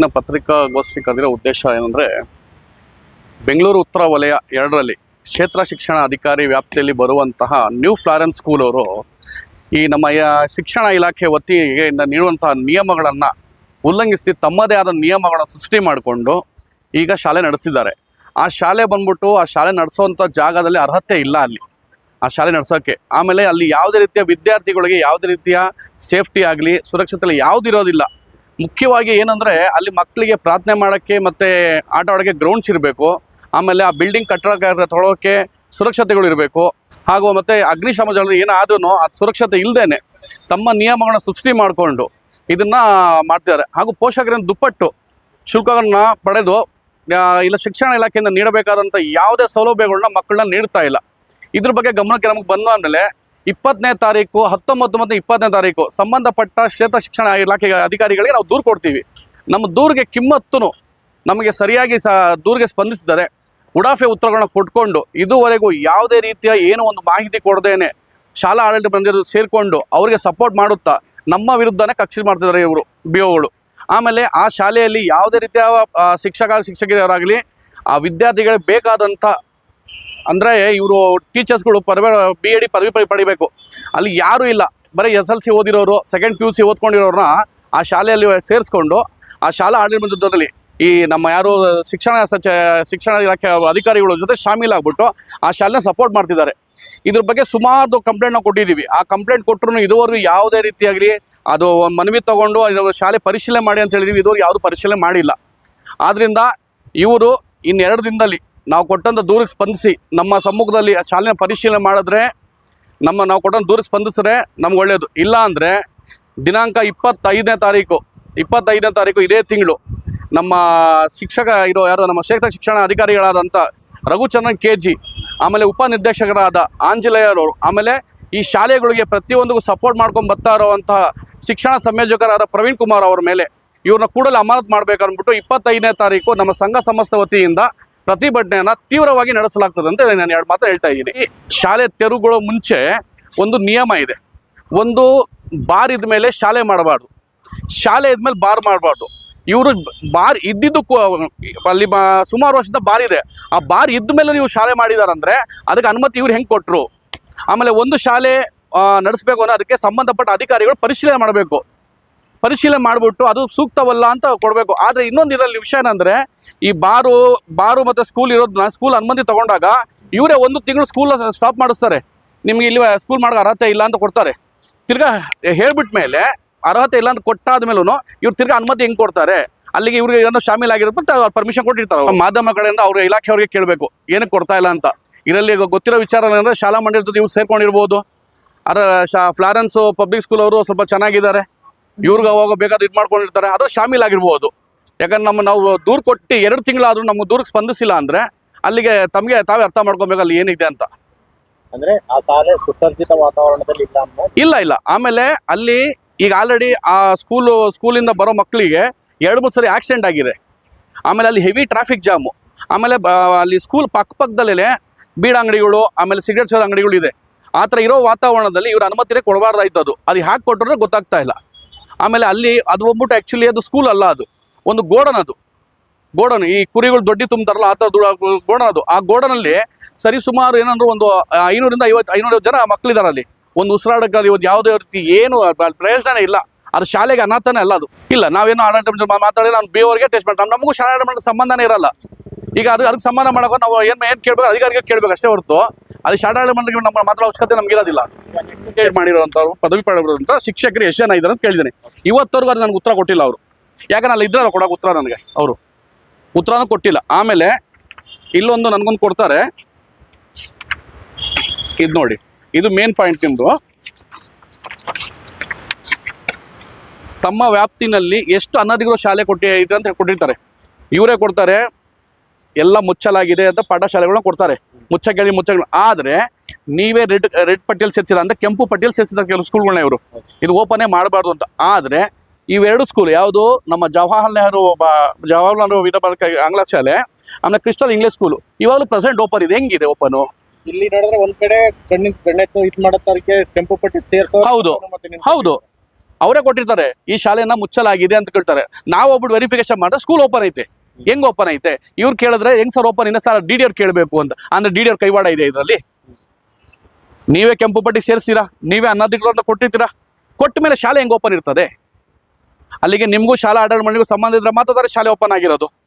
ಇವತ್ತಿನ ಪತ್ರಿಕಾಗೋಷ್ಠಿ ಕರೆದಿರೋ ಉದ್ದೇಶ ಏನಂದ್ರೆ, ಬೆಂಗಳೂರು ಉತ್ತರ ವಲಯ ಎರಡರಲ್ಲಿ ಕ್ಷೇತ್ರ ಶಿಕ್ಷಣ ಅಧಿಕಾರಿ ವ್ಯಾಪ್ತಿಯಲ್ಲಿ ಬರುವಂತಹ ನ್ಯೂ ಫ್ಲಾರೆನ್ಸ್ ಸ್ಕೂಲ್ ಅವರು ಈ ನಮ್ಮ ಶಿಕ್ಷಣ ಇಲಾಖೆ ವತಿಗೆ ನೀಡುವಂತಹ ನಿಯಮಗಳನ್ನು ಉಲ್ಲಂಘಿಸಿ ತಮ್ಮದೇ ಆದ ನಿಯಮಗಳನ್ನು ಸೃಷ್ಟಿ ಮಾಡಿಕೊಂಡು ಈಗ ಶಾಲೆ ನಡೆಸಿದ್ದಾರೆ ಆ ಶಾಲೆ ಬಂದ್ಬಿಟ್ಟು ಆ ಶಾಲೆ ನಡೆಸೋವಂಥ ಜಾಗದಲ್ಲಿ ಅರ್ಹತೆ ಇಲ್ಲ ಅಲ್ಲಿ. ಆ ಶಾಲೆ ನಡೆಸೋಕ್ಕೆ ಆಮೇಲೆ ಅಲ್ಲಿ ಯಾವುದೇ ರೀತಿಯ ವಿದ್ಯಾರ್ಥಿಗಳಿಗೆ ಯಾವುದೇ ರೀತಿಯ ಸೇಫ್ಟಿ ಆಗಲಿ ಸುರಕ್ಷತೆ ಯಾವ್ದು ಇರೋದಿಲ್ಲ. ಮುಖ್ಯವಾಗಿ ಏನಂದ್ರೆ ಅಲ್ಲಿ ಮಕ್ಕಳಿಗೆ ಪ್ರಾರ್ಥನೆ ಮಾಡೋಕ್ಕೆ ಮತ್ತೆ ಆಟ ಆಡೋಕ್ಕೆ ಗ್ರೌಂಡ್ಸ್ ಇರಬೇಕು. ಆಮೇಲೆ ಆ ಬಿಲ್ಡಿಂಗ್ ಕಟ್ಟಡ ತೊಳೋಕ್ಕೆ ಸುರಕ್ಷತೆಗಳು ಇರಬೇಕು. ಹಾಗೂ ಮತ್ತೆ ಅಗ್ನಿಶಾಮ ಜಲ ಏನಾದ್ರೂ ಆ ಸುರಕ್ಷತೆ ಇಲ್ಲದೇನೆ ತಮ್ಮ ನಿಯಮಗಳನ್ನ ಸೃಷ್ಟಿ ಮಾಡಿಕೊಂಡು ಇದನ್ನ ಮಾಡ್ತಿದ್ದಾರೆ. ಹಾಗೂ ಪೋಷಕರಿಂದ ದುಪ್ಪಟ್ಟು ಶುಲ್ಕಗಳನ್ನ ಪಡೆದು ಇಲ್ಲ ಶಿಕ್ಷಣ ಇಲಾಖೆಯಿಂದ ನೀಡಬೇಕಾದಂಥ ಯಾವುದೇ ಸೌಲಭ್ಯಗಳನ್ನ ಮಕ್ಕಳನ್ನ ನೀಡ್ತಾ ಇಲ್ಲ. ಇದ್ರ ಬಗ್ಗೆ ಗಮನಕ್ಕೆ ನಮಗೆ ಬಂದ ಆಮೇಲೆ ಇಪ್ಪತ್ತನೇ ತಾರೀಕು, ಹತ್ತೊಂಬತ್ತು ಮತ್ತು ಇಪ್ಪತ್ತನೇ ತಾರೀಕು ಸಂಬಂಧಪಟ್ಟ ಕ್ಷೇತ್ರ ಶಿಕ್ಷಣ ಇಲಾಖೆ ಅಧಿಕಾರಿಗಳಿಗೆ ನಾವು ದೂರು ಕೊಡ್ತೀವಿ. ನಮ್ಮ ದೂರಿಗೆ ಕಿಮ್ಮತ್ತೂ ನಮಗೆ ಸರಿಯಾಗಿ ಸ, ದೂರಿಗೆ ಸ್ಪಂದಿಸಿದರೆ ಉಡಾಫೆ ಉತ್ತರಗಳನ್ನ ಕೊಟ್ಕೊಂಡು ಇದುವರೆಗೂ ಯಾವುದೇ ರೀತಿಯ ಏನು ಒಂದು ಮಾಹಿತಿ ಕೊಡದೇನೆ ಶಾಲಾ ಆಡಳಿತ ಬಂದಿರೋದು ಸೇರಿಕೊಂಡು ಅವರಿಗೆ ಸಪೋರ್ಟ್ ಮಾಡುತ್ತಾ ನಮ್ಮ ವಿರುದ್ಧನೇ ಕಕ್ಷಿ ಮಾಡ್ತಿದ್ದಾರೆ ಇವರು ಬಿ ಒಗಳು ಆಮೇಲೆ ಆ ಶಾಲೆಯಲ್ಲಿ ಯಾವುದೇ ರೀತಿಯ ಶಿಕ್ಷಕ, ಶಿಕ್ಷಕಿಯರಾಗಲಿ ಆ ವಿದ್ಯಾರ್ಥಿಗಳಿಗೆ ಬೇಕಾದಂಥ ಅಂದರೆ ಇವರು ಟೀಚರ್ಸ್ಗಳು ಪದವಿ ಬಿ ಎ ಡಿ ಪದವಿ ಪಡಿ- ಪಡಿಬೇಕು. ಅಲ್ಲಿ ಯಾರೂ ಇಲ್ಲ. ಬರೀ ಎಸ್ ಎಲ್ ಸಿ ಓದಿರೋರು ಸೆಕೆಂಡ್ ಪಿ ಯು ಸಿ ಓದ್ಕೊಂಡಿರೋರನ್ನ ಆ ಶಾಲೆಯಲ್ಲಿ ಸೇರಿಸ್ಕೊಂಡು ಆ ಶಾಲಾ ಆಡಳಿತದಲ್ಲಿ ಈ ನಮ್ಮ ಯಾರು ಶಿಕ್ಷಣ ಸಚ, ಶಿಕ್ಷಣ ಇಲಾಖೆ ಅಧಿಕಾರಿಗಳ ಜೊತೆ ಶಾಮೀಲಾಗ್ಬಿಟ್ಟು ಆ ಶಾಲೆನ ಸಪೋರ್ಟ್ ಮಾಡ್ತಿದ್ದಾರೆ. ಇದ್ರ ಬಗ್ಗೆ ಸುಮಾರು ಕಂಪ್ಲೇಂಟ್ ನಾವು ಕೊಟ್ಟಿದ್ದೀವಿ. ಆ ಕಂಪ್ಲೇಂಟ್ ಕೊಟ್ಟರು ಇದುವರೆಗೂ ಯಾವುದೇ ರೀತಿಯಾಗಲಿ ಅದು ಮನವಿ ತಗೊಂಡು ಶಾಲೆ ಪರಿಶೀಲನೆ ಮಾಡಿ ಅಂತ ಹೇಳಿದೀವಿ. ಇದುವರೆಗೂ ಯಾವುದು ಪರಿಶೀಲನೆ ಮಾಡಿಲ್ಲ. ಆದ್ದರಿಂದ ಇವರು ಇನ್ನೆರಡು ದಿನದಲ್ಲಿ ನಾವು ಕೊಟ್ಟಂಥ ದೂರಿಗೆ ಸ್ಪಂದಿಸಿ, ನಮ್ಮ ಸಮ್ಮುಖದಲ್ಲಿ ಆ ಶಾಲೆನ ಪರಿಶೀಲನೆ ಮಾಡಿದ್ರೆ ನಮ್ಮ ನಾವು ಕೊಟ್ಟಂಥ ದೂರಿಗೆ ಸ್ಪಂದಿಸಿದ್ರೆ ನಮ್ಗೆ ಒಳ್ಳೆಯದು ಇಲ್ಲ ಅಂದರೆ ದಿನಾಂಕ ಇಪ್ಪತ್ತೈದನೇ ತಾರೀಕು ಇಪ್ಪತ್ತೈದನೇ ತಾರೀಕು ಇದೇ ತಿಂಗಳು ನಮ್ಮ ಶಿಕ್ಷಕ ಇರೋ ಯಾರು, ನಮ್ಮ ಕ್ಷೇತ್ರ ಶಿಕ್ಷಣ ಅಧಿಕಾರಿಗಳಾದಂಥ ರಘುಚಂದ್ರನ್ ಕೆ ಜಿ, ಆಮೇಲೆ ಉಪನಿರ್ದೇಶಕರಾದ ಆಂಜಲೇಯರವರು ಆಮೇಲೆ ಈ ಶಾಲೆಗಳಿಗೆ ಪ್ರತಿಯೊಂದಿಗೂ ಸಪೋರ್ಟ್ ಮಾಡ್ಕೊಂಡು ಬರ್ತಾ ಇರುವಂತಹ ಶಿಕ್ಷಣ ಸಂಯೋಜಕರಾದ ಪ್ರವೀಣ್ ಕುಮಾರ್ ಅವರ ಮೇಲೆ ಇವ್ರನ್ನ ಕೂಡಲೇ ಅಮಾನತ್ ಮಾಡಬೇಕನ್ಬಿಟ್ಟು ಇಪ್ಪತ್ತೈದನೇ ತಾರೀಕು ನಮ್ಮ ಸಂಘ ಸಂಸ್ಥೆ ವತಿಯಿಂದ ಪ್ರತಿಭಟನೆಯನ್ನ ತೀವ್ರವಾಗಿ ನಡೆಸಲಾಗ್ತದೆ ಅಂತ ನಾನು ಎರಡು ಮಾತು ಹೇಳ್ತಾ ಇದ್ದೀನಿ. ಶಾಲೆ ತೆರವುಗಳ ಮುಂಚೆ ಒಂದು ನಿಯಮ ಇದೆ. ಒಂದು ಬಾರ್ ಇದ್ಮೇಲೆ ಶಾಲೆ ಮಾಡಬಾರ್ದು. ಶಾಲೆ ಇದ್ಮೇಲೆ ಬಾರ್ ಮಾಡಬಾರ್ದು. ಇವರು ಬಾರ್ ಇದ್ದಿದ್ದು ಅಲ್ಲಿ ಸುಮಾರು ವರ್ಷದ ಬಾರ್ ಇದೆ. ಆ ಬಾರ್ ಇದ್ದ ಮೇಲೆ ನೀವು ಶಾಲೆ ಮಾಡಿದಾರಂದ್ರೆ ಅದಕ್ಕೆ ಅನುಮತಿ ಇವ್ರು ಹೆಂಗೆ ಕೊಟ್ಟರು ಆಮೇಲೆ ಒಂದು ಶಾಲೆ ನಡೆಸಬೇಕು ಅಂದ್ರೆ ಅದಕ್ಕೆ ಸಂಬಂಧಪಟ್ಟ ಅಧಿಕಾರಿಗಳು ಪರಿಶೀಲನೆ ಮಾಡಬೇಕು. ಪರಿಶೀಲನೆ ಮಾಡಿಬಿಟ್ಟು ಅದು ಸೂಕ್ತವಲ್ಲ ಅಂತ ಕೊಡಬೇಕು. ಆದರೆ ಇನ್ನೊಂದು ಇದರಲ್ಲಿ ವಿಷಯ ಏನಂದ್ರೆ, ಈ ಬಾರು ಬಾರು ಮತ್ತು ಸ್ಕೂಲ್ ಇರೋದನ್ನ ಸ್ಕೂಲ್ ಅನುಮತಿ ತಗೊಂಡಾಗ ಇವರೇ ಒಂದು ತಿಂಗಳು ಸ್ಕೂಲ್ ಸ್ಟಾಪ್ ಮಾಡಿಸ್ತಾರೆ. ನಿಮಗೆ ಇಲ್ಲಿ ಸ್ಕೂಲ್ ಮಾಡೋ ಅರ್ಹತೆ ಇಲ್ಲ ಅಂತ ಕೊಡ್ತಾರೆ. ತಿರ್ಗಾ ಹೇಳ್ಬಿಟ್ಟ ಮೇಲೆ ಅರ್ಹತೆ ಇಲ್ಲ ಅಂತ ಕೊಟ್ಟಾದ ಮೇಲೂ ಇವ್ರು ತಿರ್ಗಾ ಅನುಮತಿ ಹೆಂಗ್ ಕೊಡ್ತಾರೆ? ಅಲ್ಲಿಗೆ ಇವ್ರಿಗೆ ಏನೋ ಅವ್ರು ಪರ್ಮಿಷನ್ ಕೊಟ್ಟಿರ್ತಾರೆ. ಮಾಧ್ಯಮ ಕಡೆಯಿಂದ ಅವ್ರ ಇಲಾಖೆಯವ್ರಿಗೆ ಕೇಳಬೇಕು, ಏನಕ್ಕೆ ಕೊಡ್ತಾ ಇಲ್ಲ ಅಂತ. ಇದರಲ್ಲಿ ಈಗ ಗೊತ್ತಿರೋ ವಿಚಾರ ಏನಂದ್ರೆ, ಶಾಲಾ ಮಂಡಳಿ ಜೊತೆ ಇವ್ರು ಸೇರ್ಕೊಂಡಿರ್ಬೋದು. ಅದ್ರ ಶಾ, ಫ್ಲಾರೆನ್ಸ್ ಪಬ್ಲಿಕ್ ಸ್ಕೂಲ್ ಅವರು ಸ್ವಲ್ಪ ಚೆನ್ನಾಗಿದ್ದಾರೆ. ಇವ್ರಿಗೆ ಅವಾಗ ಬೇಕಾದ್ರೆ ಇದು ಮಾಡ್ಕೊಂಡಿರ್ತಾರೆ. ಅದು ಶಾಮೀಲಾಗಿರ್ಬೋದು ಯಾಕಂದ್ರೆ ನಮ್ಮ ನಾವು ದೂರು ಕೊಟ್ಟು ಎರಡು ತಿಂಗಳಾದ್ರೂ ನಮ್ಮ ದೂರಕ್ಕೆ ಸ್ಪಂದಿಸಿಲ್ಲ ಅಂದ್ರೆ ಅಲ್ಲಿಗೆ ತಮಗೆ ತಾವೇ ಅರ್ಥ ಮಾಡ್ಕೊಬೇಕು ಅಲ್ಲಿ ಏನಿದೆ ಅಂತ. ಅಂದ್ರೆ ಆ ಶಾಲೆ ವಾತಾವರಣದಲ್ಲಿ ಇಲ್ಲ ಇಲ್ಲ ಇಲ್ಲ. ಆಮೇಲೆ ಅಲ್ಲಿ ಈಗ ಆಲ್ರೆಡಿ ಆ ಸ್ಕೂಲು ಸ್ಕೂಲಿಂದ ಬರೋ ಮಕ್ಕಳಿಗೆ ಎರಡು ಮೂರು ಸರಿ ಆಕ್ಸಿಡೆಂಟ್ ಆಗಿದೆ. ಆಮೇಲೆ ಅಲ್ಲಿ ಹೆವಿ ಟ್ರಾಫಿಕ್ ಜಾಮು ಆಮೇಲೆ ಅಲ್ಲಿ ಸ್ಕೂಲ್ ಪಕ್ಕ ಪಕ್ಕದಲ್ಲೇ ಬೀಡ ಅಂಗಡಿಗಳು ಆಮೇಲೆ ಸಿಗರೇಟ್ ಸೇಲ್ ಅಂಗಡಿಗಳು ಇದೆ. ಆ ಥರ ಇರೋ ವಾತಾವರಣದಲ್ಲಿ ಇವ್ರ ಅನುಮತಿನೇ ಕೊಡಬಾರ್ದಾಯ್ತು ಅದು ಅದು ಹ್ಯಾಕ್ ಕೊಟ್ಟರೆ ಗೊತ್ತಾಗ್ತಾ ಇಲ್ಲ. ಆಮೇಲೆ ಅಲ್ಲಿ ಅದು ಹೋಗ್ಬಿಟ್ಟು ಆ್ಯಕ್ಚುಲಿ ಅದು ಸ್ಕೂಲ್ ಅಲ್ಲ ಅದು. ಒಂದು ಗೋಡನ್ ಅದು. ಗೋಡನ್, ಈ ಕುರಿಗಳು ದೊಡ್ಡಿ ತುಂಬ್ತಾರಲ್ಲ ಆ ಥರ ಗೋಡನ್ ಅದು. ಆ ಗೋಡನಲ್ಲಿ ಸರಿ ಸುಮಾರು ಏನಂದ್ರೆ ಒಂದು ಐನೂರಿಂದ ಐವತ್ತು ಐನೂರು ಜನ ಮಕ್ಕಳಿದ್ದಾರೆ ಅಲ್ಲಿ. ಒಂದು ಉಸಿರಾಡಕ್ಕೆ ಒಂದು ಯಾವುದೇ ರೀತಿ ಏನು ಪ್ರಯೋಜನ ಇಲ್ಲ. ಅದು ಶಾಲೆಗೆ ಅನಾಥನೇ ಅಲ್ಲ ಅದು. ಇಲ್ಲ, ನಾವೇನು ಆಡಳಿತ ಮಾತಾಡಿ ನಾನು ಬಿ ಅವ್ರಿಗೆ ಟೆಸ್ಟ್ ನಮಗೂ ಶಾಲೆ ಆಡಳಿತ ಸಂಬಂಧನೇ ಇರಲ್ಲ. ಈಗ ಅದು, ಅದಕ್ಕೆ ಸಂಬಂಧ ಮಾಡೋಕೆ ನಾವು ಏನು ಏನು ಕೇಳಬೇಕು ಅಧಿಕಾರಿಗೆ ಕೇಳಬೇಕು ಅಷ್ಟೇ ಹೊರತು. ಅದು ಶಾಡಾಳ ಮಂಡಳಿ ನಮ್ಮ ಮಾತ್ರ ಅವಶ್ಯಕತೆ ನಮ್ಗೆ ಇರೋದಿಲ್ಲ. ಎಜುಕೇಟ್ ಮಾಡಿರೋಂಥವ್ರು ಪದವಿ ಪಡೆದಿರೋಂಥ ಶಿಕ್ಷಕರು ಎಷ್ಟು ಜನ ಇದ್ದಾರೆ ಅಂತ ಕೇಳಿದ್ದೀನಿ. ಇವತ್ತವರೆಗೂ ಅದು ನನಗೆ ಉತ್ತರ ಕೊಟ್ಟಿಲ್ಲ ಅವರು. ಯಾಕಂದ್ರೆ ಅಲ್ಲಿ ಇದ್ರೆ ಕೊಡೋಕೆ ಉತ್ತರ ನನಗೆ, ಅವರು. ಉತ್ತರನೂ ಕೊಟ್ಟಿಲ್ಲ. ಆಮೇಲೆ ಇಲ್ಲೊಂದು ನನಗೊಂದು ಕೊಡ್ತಾರೆ. ಇದು ನೋಡಿ, ಇದು ಮೇನ್ ಪಾಯಿಂಟ್ ನಿಮ್ದು. ತಮ್ಮ ವ್ಯಾಪ್ತಿನಲ್ಲಿ ಎಷ್ಟು ಅನಧಿಕೃತ ಶಾಲೆ ಕೊಟ್ಟಿ ಇದೆ ಅಂತ ಕೊಟ್ಟಿರ್ತಾರೆ. ಇವರೇ ಕೊಡ್ತಾರೆ ಎಲ್ಲ ಮುಚ್ಚಲಾಗಿದೆ ಅಂತ ಪಾಠಶಾಲೆಗಳನ್ನ ಕೊಡ್ತಾರೆ. ಮುಚ್ಚ ಮುಚ್ಚಗಳು. ಮುಚ್ಚ ಆದರೆ ನೀವೇ ರೆಡ್ ರೆಡ್ ಪಟ್ಟಿಯಲ್ಲಿ ಸೇರ್ಸಿಲ್ಲ ಅಂದ್ರೆ ಕೆಂಪು ಪಟ್ಟಿಯಲ್ಲಿ ಸೇರ್ಸಿದ ಕೆಲವು ಸ್ಕೂಲ್ಗಳನ್ನ ಇವರು. ಇದು ಓಪನೇ ಮಾಡಬಾರ್ದು ಅಂತ. ಆದರೆ ಇವೆರಡು ಸ್ಕೂಲ್ ಯಾವುದು? ನಮ್ಮ ಜವಾಹರ್ಲಾಲ್ ನೆಹರು ಜವಾಹರ್ ಜವಾಹರ್ಲಾಲ್ ನೆಹರು ವಿದ್ಯಾಭಾರತಿ ಆಂಗ್ಲ ಶಾಲೆ ಆಮೇಲೆ ಕ್ರಿಸ್ಟಲ್ ಇಂಗ್ಲಿಷ್ ಸ್ಕೂಲ್ ಇವಾಗಲೂ ಪ್ರೆಸೆಂಟ್ ಓಪನ್ ಇದೆ. ಹೆಂಗಿದೆ ಓಪನು ಇಲ್ಲಿ ನೋಡಿದ್ರೆ ಒಂದ್ ಕಡೆ ಕಣ್ಣಿನ ಇದು ಕೆಂಪು ಪಟ್ಟಿ ಸೇರಿಸೋ ಹೌದು. ಹೌದು. ಅವರೇ ಕೊಟ್ಟಿರ್ತಾರೆ. ಈ ಶಾಲೆಯನ್ನ ಮುಚ್ಚಲಾಗಿದೆ ಅಂತ ಕೇಳ್ತಾರೆ. ನಾವು ಒಬ್ಬರು ವೆರಿಫಿಕೇಶನ್ ಮಾಡಿದ್ರೆ ಸ್ಕೂಲ್ ಓಪನ್ ಐತೆ. ಹೆಂಗ್ ಓಪನ್ ಐತೆ? ಇವ್ರು ಕೇಳಿದ್ರೆ, ಹೆಂಗ್ ಸರ್ ಓಪನ್ ಇನ್ನ ಸರ್ ಡಿ ಡಿ ಅವ್ರು ಕೇಳಬೇಕು ಅಂತ. ಅಂದ್ರೆ ಡಿ ಡಿ ಅವ್ರ ಕೈವಾಡ ಇದೆ ಇದರಲ್ಲಿ. ನೀವೇ ಕೆಂಪು ಪಟ್ಟಿ ಸೇರಿಸ್ತೀರಾ ನೀವೇ ಅನಧಿಕೃತ ಕೊಟ್ಟಿರ್ತೀರಾ? ಕೊಟ್ಟ ಮೇಲೆ ಶಾಲೆ ಹೆಂಗ್ ಓಪನ್ ಇರ್ತದೆ? ಅಲ್ಲಿಗೆ ನಿಮಗೂ ಶಾಲಾ ಆಡಳಿತ ಮಂಡಳಿಗೂ ಸಂಬಂಧ ಇದ್ರೆ ಮಾತ್ರ ಶಾಲೆ ಓಪನ್ ಆಗಿರೋದು.